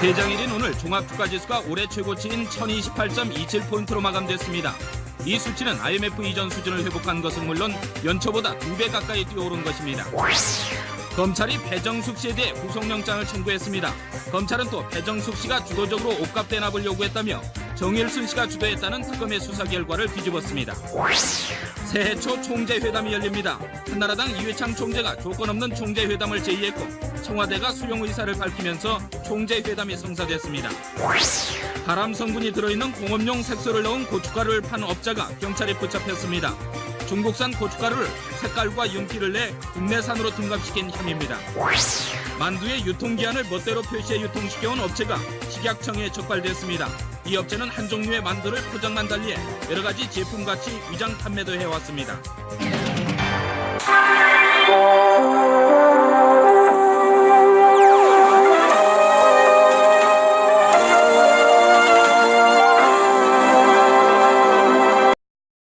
개장일인 오늘 종합주가지수가 올해 최고치인 1028.27포인트로 마감됐습니다. 이 수치는 IMF 이전 수준을 회복한 것은 물론 연초보다 두 배 가까이 뛰어오른 것입니다. 검찰이 배정숙 씨에 대해 구속영장을 청구했습니다. 검찰은 또 배정숙 씨가 주도적으로 옷값 대납을 요구했다며 정일순 씨가 주도했다는 특검의 수사 결과를 뒤집었습니다. 새해 초 총재회담이 열립니다. 한나라당 이회창 총재가 조건 없는 총재회담을 제의했고 청와대가 수용 의사를 밝히면서 총재회담이 성사됐습니다. 발암 성분이 들어있는 공업용 색소를 넣은 고춧가루를 판 업자가 경찰에 붙잡혔습니다. 중국산 고춧가루를 색깔과 윤기를 내 국내산으로 등급시킨 혐의입니다. 만두의 유통기한을 멋대로 표시해 유통시켜온 업체가 식약청에 적발됐습니다. 이 업체는 한 종류의 만두를 포장만 달리해 여러 가지 제품같이 위장 판매도 해왔습니다.